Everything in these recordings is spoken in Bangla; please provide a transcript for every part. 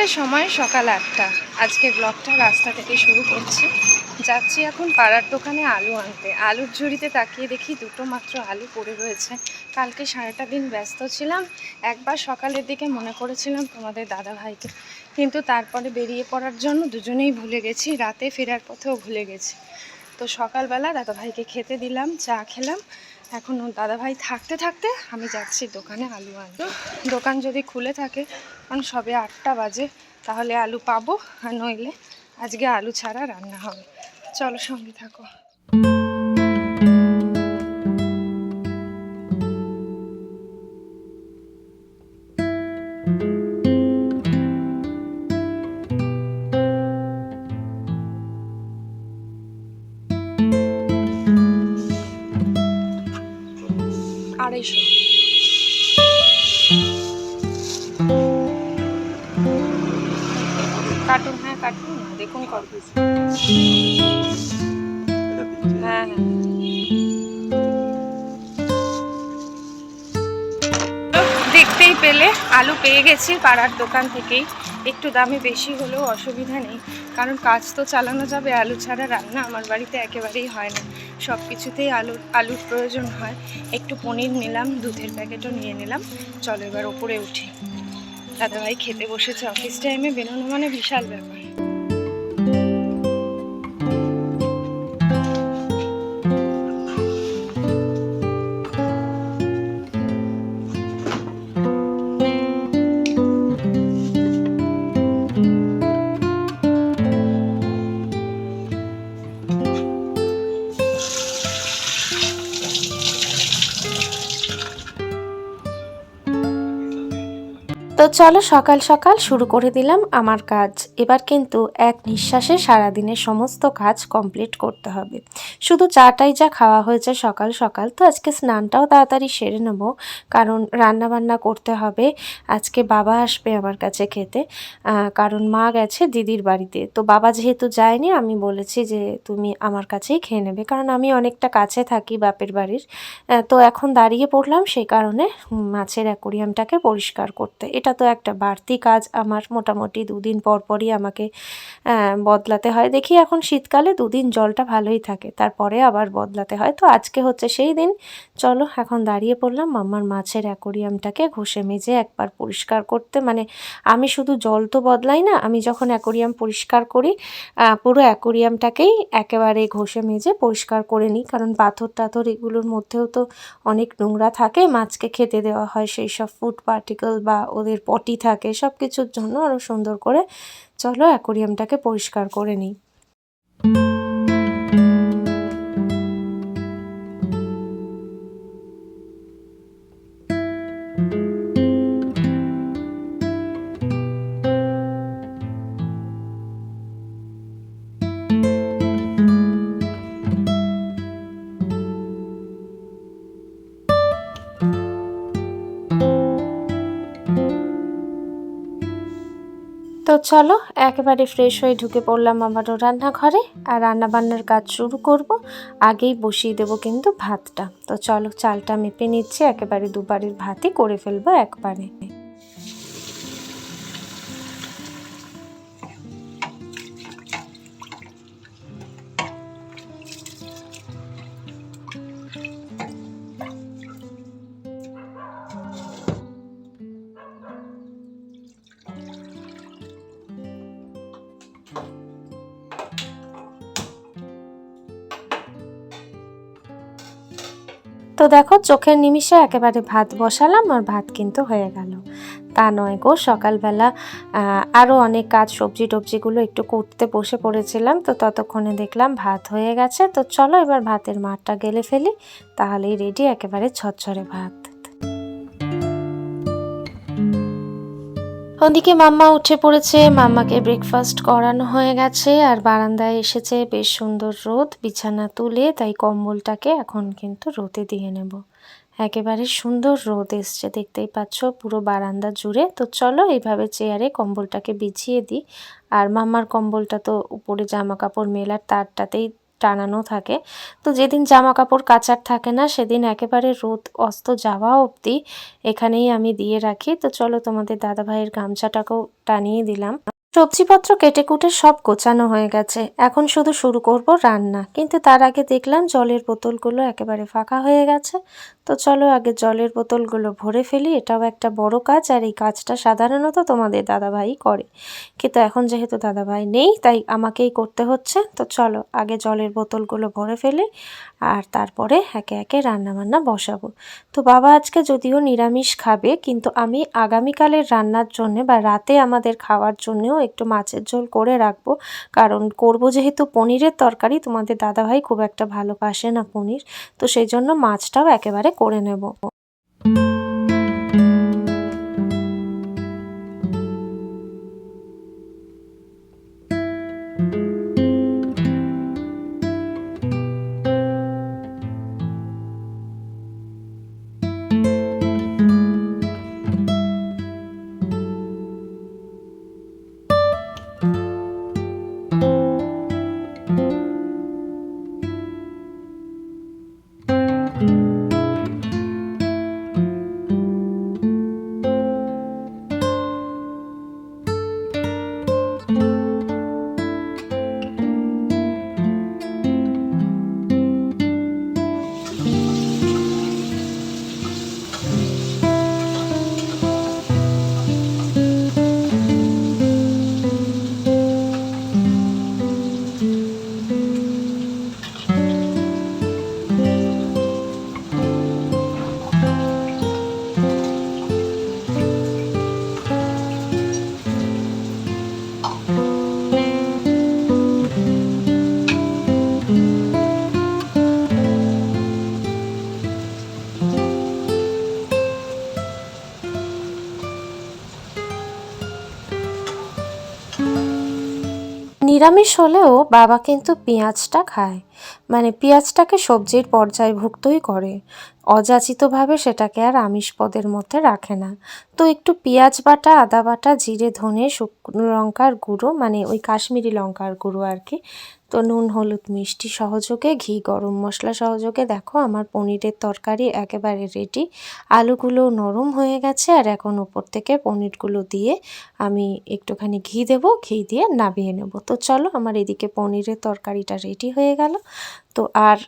মুহূর্তে সময় সকাল আটটা। আজকে ব্লগটা রাস্তা থেকে শুরু করছি। যাচ্ছি এখন পাড়ার দোকানে আলু আনতে। আলুর ঝুড়িতে তাকিয়ে দেখি দুটো মাত্র আলু পড়ে রয়েছে। কালকে সারাটা দিন ব্যস্ত ছিলাম। একবার সকালের দিকে মনে করেছিলাম তোমাদের দাদা ভাইকে কিন্তু তারপরে বেরিয়ে পড়ার জন্য দুজনেই ভুলে গেছি। রাতে ফেরার পথেও ভুলে গেছি। তো সকালবেলা দাদা ভাইকে খেতে দিলাম, চা খেলাম। এখন দাদাভাই থাকতে থাকতে আমি যাচ্ছি দোকানে আলু আনতে। দোকান যদি খুলে থাকে, কারণ সবে আটটা বাজে, তাহলে আলু পাবো আর নইলে আজকে আলু ছাড়া রান্না হবে। চলো সঙ্গে থাকো। আড়াইশো কার্টুন হ্যাঁ কার্টুন। না দেখুন কত হ্যাঁ হ্যাঁ। দেখতেই পেলে আলু পেয়ে গেছি পাড়ার দোকান থেকেই। একটু দামে বেশি হলেও অসুবিধা নেই কারণ কাজ তো চালানো যাবে আলু ছাড়া রান্না আমার বাড়িতে একেবারেই হয় না। সব কিছুতেই আলু আলুর প্রয়োজন হয়। একটু পনির নিলাম, দুধের প্যাকেটও নিয়ে নিলাম। চলো এবার ওপরে উঠি। দাদাভাই খেতে বসেছে অফিস টাইমে বেরোনো মানে বিশাল ব্যাপার। তো চলো সকাল সকাল শুরু করে দিলাম আমার কাজ। এবার কিন্তু এক নিঃশ্বাসে সারাদিনের সমস্ত কাজ কমপ্লিট করতে হবে। শুধু চাটাই যা খাওয়া হয়েছে সকাল সকাল, তো আজকে স্নানটাও তাড়াতাড়ি সেরে নেব। কারণ রান্না বান্না করতে হবে। আজকে বাবা আসবে আমার কাছে খেতে। কারণ মা গেছে দিদির বাড়িতে। তো বাবা যেহেতু যায়নি, আমি বলেছি যে তুমি আমার কাছেই খেয়ে নেবে। কারণ আমি অনেকটা কাছে থাকি বাপের বাড়ির। তো এখন দাঁড়িয়ে পড়লাম সেই কারণে মাছের অ্যাকোরিয়ামটাকে পরিষ্কার করতে। এটা তো একটা বাড়তি কাজ। আমার মোটামুটি দুদিন পর পরই আমাকে বদলাতে হয়। দেখি এখন শীতকালে দুদিন জলটা ভালোই থাকে, তারপরে আবার বদলাতে হয়। তো আজকে হচ্ছে সেই দিন। চলো এখন দাঁড়িয়ে পড়লাম। আমার মাছের অ্যাকোরিয়ামটাকে ঘষে মেজে একবার পরিষ্কার করতে। মানে আমি শুধু জল তো বদলাই না, আমি যখন অ্যাকোরিয়াম পরিষ্কার করি পুরো অ্যাকোরিয়ামটাকেই একেবারে ঘষে মেজে পরিষ্কার করে নিই। কারণ পাথর টাথর এগুলোর মধ্যেও তো অনেক নোংরা থাকে। মাছকে খেতে দেওয়া হয় সেই সব ফুড পার্টিকেল বা ওদের পটি থাকে সব কিছুর জন্য আরও সুন্দর করে চলো অ্যাকোরিয়ামটাকে পরিষ্কার করে নিই। তো চলো, একেবারে ফ্রেশ হয়ে ঢুকে পড়লাম আমারও রান্নাঘরে আর রান্নাবান্নার কাজ শুরু করব। আগেই বসিয়ে দেবো কিন্তু ভাতটা। তো চলো, চালটা মেপে নিচ্ছি, একেবারে দুবারের ভাতই করে ফেলব একবারে। তো দেখো, চোখের নিমিষে একেবারে ভাত বসালাম আর ভাত কিন্তু হয়ে গেল। তা নয় গো, সকালবেলা আরও অনেক কাজ, সবজি টবজিগুলো একটু করতে বসে পড়েছিলাম, তো ততক্ষণে দেখলাম ভাত হয়ে গেছে। তো চলো এবার ভাতের মাঠটা গেলে ফেলি, তাহলেই রেডি, একেবারে ছচ্ছরে ভাত। ওদিকে মাম্মা উঠে পড়েছে। মাম্মাকে ব্রেকফাস্ট করানো হয়ে গেছে আর বারান্দায় এসেছে বেশ সুন্দর রোদ, বিছানা তুলে, তাই কম্বলটাকে এখন কিন্তু রোদে দিয়ে নেব। একেবারে সুন্দর রোদ এসছে, দেখতেই পাচ্ছ, পুরো বারান্দা জুড়ে। তো চলো এইভাবে চেয়ারে কম্বলটাকে বিছিয়ে দিই। আর মাম্মার কম্বলটা তো উপরে জামা কাপড় মেলার তারটাতেই টানানো থাকে। তো যেদিন জামা কাপড় কাচার থাকে না, সেদিন একেবারে রোদ অস্ত যাওয়া অবধি এখানেই আমি দিয়ে রাখি। তো চলো তোমাদের দাদা ভাইয়ের গামছাটাকেও টানিয়ে দিলাম। সবজিপত্র কেটে কুটে সব গোছানো হয়ে গেছে। এখন শুধু শুরু করব রান্না। কিন্তু তার আগে দেখলাম জলের বোতলগুলো একেবারে ফাঁকা হয়ে গেছে। তো চলো আগে জলের বোতলগুলো ভরে ফেলি, এটাও একটা বড় কাজ, আর এই কাজটা সাধারণত তোমাদের দাদাভাই করে। কিন্তু এখন যেহেতু দাদাভাই নেই, তাই আমাকেই করতে হচ্ছে। তো চলো আগে জলের বোতলগুলো ভরে ফেলি, আর তারপরে একে একে রান্নাবান্না বসাবো। তো বাবা আজকে যদিও নিরামিষ খাবে, কিন্তু আমি আগামীকালের রান্নার জন্য বা রাতে আমাদের খাওয়ার জন্যও একটু মাছের ঝোল করে রাখব। কারণ করব যেহেতু পনিরের তরকারি, তোমাদের দাদাভাই খুব একটা ভালোবাসে না পনির, তো সেই জন্য মাছটাও একেবারে করে নেব নিরামিষ হলেও বাবা কিন্তু পেঁয়াজটা খায়। মানে পেঁয়াজটাকে সবজির পর্যায়ভুক্তই করে। অযাচিতভাবে সেটাকে আর আমিষ পদের মধ্যে রাখে না। তো একটু পেঁয়াজ বাটা, আদা বাটা, জিরে, ধনে, শুকনো লঙ্কার গুঁড়ো মানে ওই কাশ্মীরি লঙ্কার গুঁড়ো আর কি তো নুন, হলুদ মিষ্টি সহযোগে, ঘি, গরম মশলা সহযোগে দেখো আমার পনিরের তরকারি একেবারে রেডি আলুগুলো নরম হয়ে গেছে আর এখন উপর থেকে পনিরগুলো দিয়ে আমি একটুখানি ঘি দেব, ঘি দিয়ে নাবিয়ে নেব। তো চলো আমার এদিকে পনিরের তরকারিটা রেডি হয়ে গেল। তো আর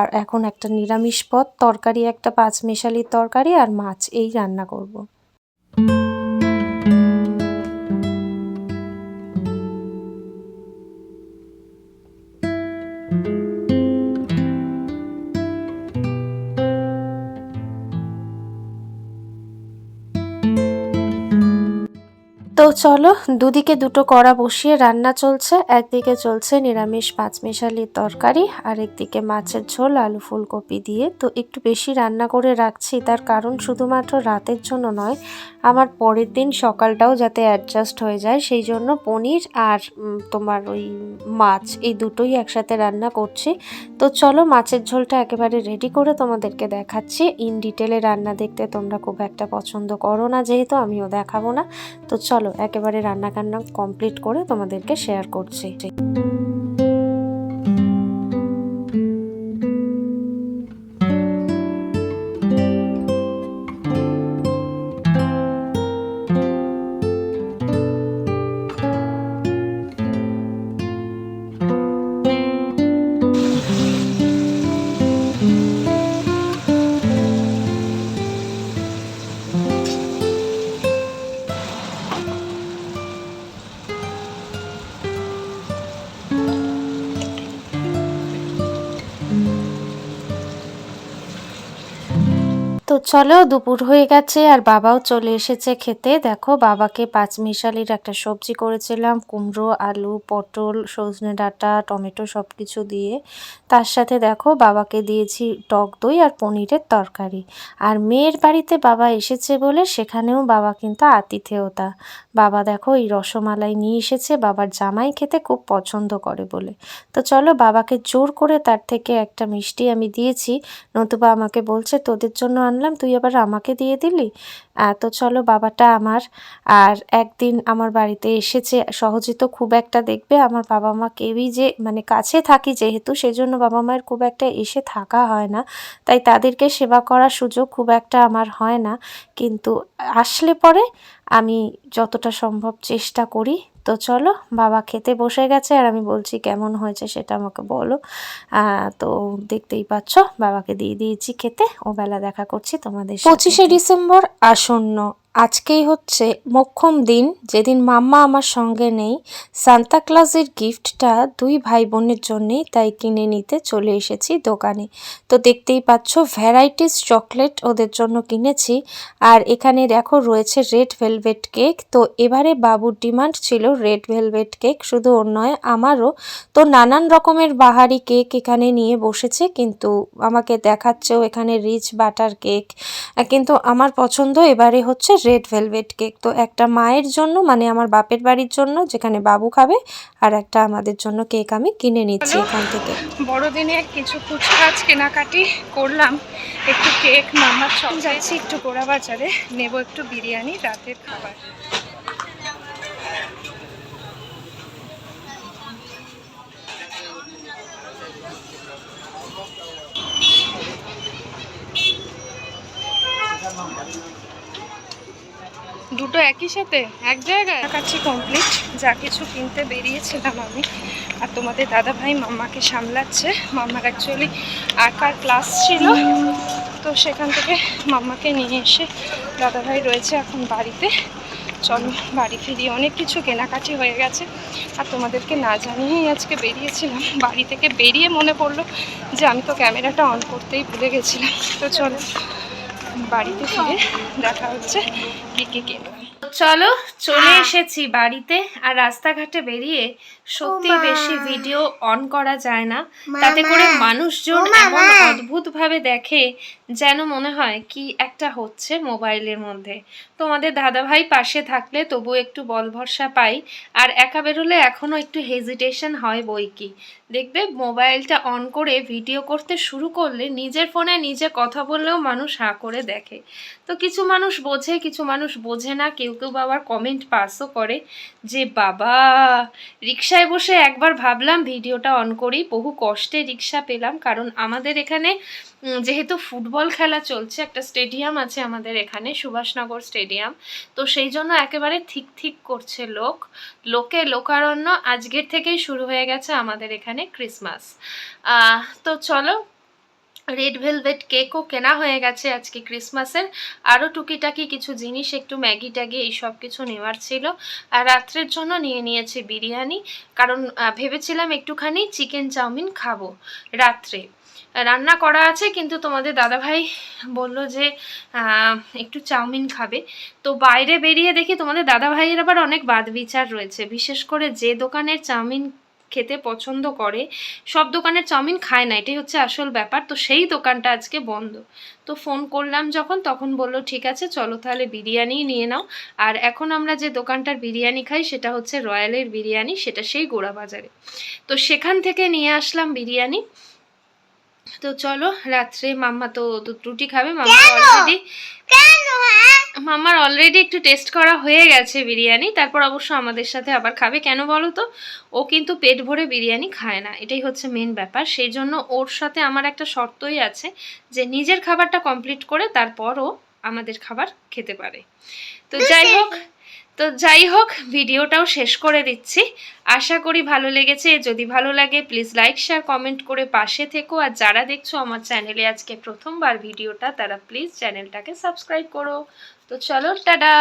আর এখন একটা নিরামিষ পদ, তরকারি একটা পাঁচ মেশালির তরকারি আর মাছ, এই রান্না করব। তো চলো, দুদিকে দুটো কড়া বসিয়ে রান্না চলছে। একদিকে চলছে নিরামিষ পাঁচমেশালির তরকারি আর একদিকে মাছের ঝোল, আলু ফুলকপি দিয়ে। তো একটু বেশি রান্না করে রাখছি, তার কারণ শুধুমাত্র রাতের জন্য নয়, আমার পরের দিন সকালটাও যাতে অ্যাডজাস্ট হয়ে যায়। সেই জন্য পনির আর তোমার ওই মাছ, এই দুটোই একসাথে রান্না করছি। তো চলো, মাছের ঝোলটা একেবারে রেডি করে তোমাদেরকে দেখাচ্ছি। ইন ডিটেলে রান্না দেখতে তোমরা খুব একটা পছন্দ করো না, যেহেতু আমিও দেখাবো না। তো চলো একেবারে রান্না কান্না কমপ্লিট করে তোমাদেরকে শেয়ার করছি। তো চলো, দুপুর হয়ে গেছে আর বাবাও চলে এসেছে খেতে। দেখো, বাবাকে পাঁচ মিশালির একটা সবজি করেছিলাম, কুমড়ো, আলু, পটল, সজনে ডাঁটা, টমেটো সব কিছু দিয়ে। তার সাথে দেখো, বাবাকে দিয়েছি টক দই আর পনিরের তরকারি। আর মেয়ের বাড়িতে বাবা এসেছে বলে সেখানেও বাবা কিন্তু আতিথেয়তা। বাবা দেখো, এই রসমালাই নিয়ে এসেছে, বাবার জামাই খেতে খুব পছন্দ করে বলে। তো চলো, বাবাকে জোর করে তার থেকে একটা মিষ্টি আমি দিয়েছি। নতুবা আমাকে বলছে, তোদের জন্য আনলাম আনলাম তুই আবার আমাকে দিয়ে দিলি। তো চলো বাবাটা আমার, আর একদিন আমার বাড়িতে এসেছে, সহজে তো খুব একটা দেখবে, আমার বাবা মা কেউই যে মানে কাছে থাকি যেহেতু, সেজন্য বাবা মায়ের খুব একটা এসে থাকা হয় না। তাই তাদেরকে সেবা করার সুযোগ খুব একটা আমার হয় না। কিন্তু আসলে পরে আমি যতটা সম্ভব চেষ্টা করি তো চলো, বাবা খেতে বসে গেছে আর আমি বলছি, কেমন হয়েছে সেটা আমাকে বলো। তো দেখতেই পাচ্ছ, বাবাকে দিয়ে দিয়েছি খেতে। ও বেলা দেখা করছি তোমাদের পঁচিশে ডিসেম্বর আসন্ন। আজকেই হচ্ছে মোক্ষম দিন। যেদিন মাম্মা আমার সঙ্গে নেই, সান্তা ক্লাসের গিফটটা দুই ভাই বোনের জন্যেই তাই কিনে নিতে চলে এসেছি দোকানে। তো দেখতেই পাচ্ছ, ভ্যারাইটিস চকলেট ওদের জন্য কিনেছি। আর এখানে দেখো, রয়েছে রেড ভেলভেট কেক। তো এবারে বাবুর ডিমান্ড ছিল রেড ভেলভেট কেক, শুধু ওর নয়, আমারও। তো নানান রকমের বাহারি কেক এখানে নিয়ে বসেছে, কিন্তু আমাকে দেখাচ্ছেও এখানে রিচ বাটার কেক। কিন্তু আমার পছন্দ এবারে হচ্ছে রেড ভেলভেট কেক তো একটা মায়ের জন্য মানে আমার বাপের বাড়ির জন্য যেখানে বাবু খাবে আর একটা আমাদের জন্য কেক আমি কিনে নিচ্ছি এখান থেকে। বড়দিনে কিছু কুচকাচ কেনাকাটি করলাম। একটু কেক মামার সব যাচ্ছি একটু। গোড়া বাজারে। নেব একটু বিরিয়ানি রাতের খাবার। দুটো একই সাথে? এক জায়গায়? কাছে কমপ্লিট যা কিছু কিনতে বেরিয়েছিলাম আমি। আর তোমাদের দাদা ভাই মাম্মাকে সামলাচ্ছে। মাম্মার অ্যাকচুয়ালি আঁকার ক্লাস ছিল। তো সেখান থেকে মাম্মাকে নিয়ে এসে দাদা ভাই রয়েছে এখন বাড়িতে। চলো, বাড়ি ফিরি। অনেক কিছু কেনাকাটি হয়ে গেছে। আর তোমাদেরকে না জানিয়েই আজকে বেরিয়েছিলাম। বাড়ি থেকে বেরিয়ে মনে পড়ল যে আমি তো ক্যামেরাটা অন করতেই ভুলে গেছিলাম। তো চলো। বাড়িতে ফিরে দেখা হচ্ছে কে কে কিনলাম চলো চলে এসেছি বাড়িতে আর রাস্তাঘাটে বেরিয়ে সত্যি বেশি ভিডিও অন করা যায় না। তাতে করে মানুষজন এমন অদ্ভুত ভাবে দেখে যেন মনে হয় কি একটা হচ্ছে মোবাইলের মধ্যে। তোমাদের দাদাভাই পাশে থাকলে তবু একটু বল ভরসা পাই। আর একা বেরোলে এখনও একটু হেজিটেশন হয় বই কি। দেখবে মোবাইলটা অন করে ভিডিও করতে শুরু করলে নিজের ফোনে নিজে কথা বললেও মানুষ হাঁ করে দেখে। তো কিছু মানুষ বোঝে কিছু মানুষ বোঝে না কেউ কেউ কেউ আবার কমেন্ট পাসও করে যে, বাবা রিক্সায় বসে একবার ভাবলাম ভিডিওটা অন করি, বহু কষ্টে রিক্সা পেলাম। কারণ আমাদের এখানে যেহেতু ফুটবল খেলা চলছে, একটা স্টেডিয়াম আছে আমাদের এখানে, সুভাষনগর স্টেডিয়াম তো সেই জন্য একেবারে ঠিক ঠিক করছে লোক। লোকে লোকারণ্য আজকের থেকেই শুরু হয়ে গেছে আমাদের এখানে ক্রিসমাস তো চলো রেড ভেলভেট কেকও কেনা হয়ে গেছে আজকে ক্রিসমাসের আরও টুকিটাকি কিছু জিনিস, একটু ম্যাগি ট্যাগি এইসব কিছু নেওয়ার ছিল। আর রাত্রের জন্য নিয়ে নিয়েছি বিরিয়ানি, কারণ ভেবেছিলাম একটুখানি চিকেন চাউমিন খাব রাত্রে। রান্না করা আছে, কিন্তু তোমাদের দাদাভাই বলল যে একটু চাউমিন খাবে। তো বাইরে বেরিয়ে দেখি তোমাদের দাদাভাইয়ের আবার অনেক বাদ বিচার রয়েছে, বিশেষ করে যে দোকানের চাউমিন খেতে পছন্দ করে, সব দোকানের চাউমিন খায় না, এটাই হচ্ছে আসল ব্যাপার। তো সেই দোকানটা আজকে বন্ধ। তো ফোন করলাম যখন, তখন বলল, ঠিক আছে, চলো তাহলে বিরিয়ানি নিয়ে নাও। আর এখন আমরা যে দোকানটার বিরিয়ানি খাই, সেটা হচ্ছে রয়্যালের বিরিয়ানি, সেটা সেই গোড়া বাজারে তো সেখান থেকে নিয়ে আসলাম বিরিয়ানি। তো চলো রাত্রে মাম্মা তো রুটি খাবে মাম্মা অলরেডি মাম্মার অলরেডি একটু টেস্ট করা হয়ে গেছে বিরিয়ানি তারপর অবশ্য আমাদের সাথে আবার খাবে। কেন বলো তো? ও কিন্তু পেট ভরে বিরিয়ানি খায় না এটাই হচ্ছে মেন ব্যাপার। সেই জন্য ওর সাথে আমার একটা শর্তই আছে যে নিজের খাবারটা কমপ্লিট করে তারপর ও আমাদের খাবার খেতে পারে। তো যাই হোক তো যাই হোক, ভিডিওটাও শেষ করে দিচ্ছি। আশা করি ভালো লেগেছে। যদি ভালো লাগে প্লিজ লাইক শেয়ার কমেন্ট করে পাশে থেকো। আর যারা দেখছ আমার চ্যানেলে আজকে প্রথমবার ভিডিওটা, তারা প্লিজ চ্যানেলটাকে সাবস্ক্রাইব করো। তো চলো, টাটা!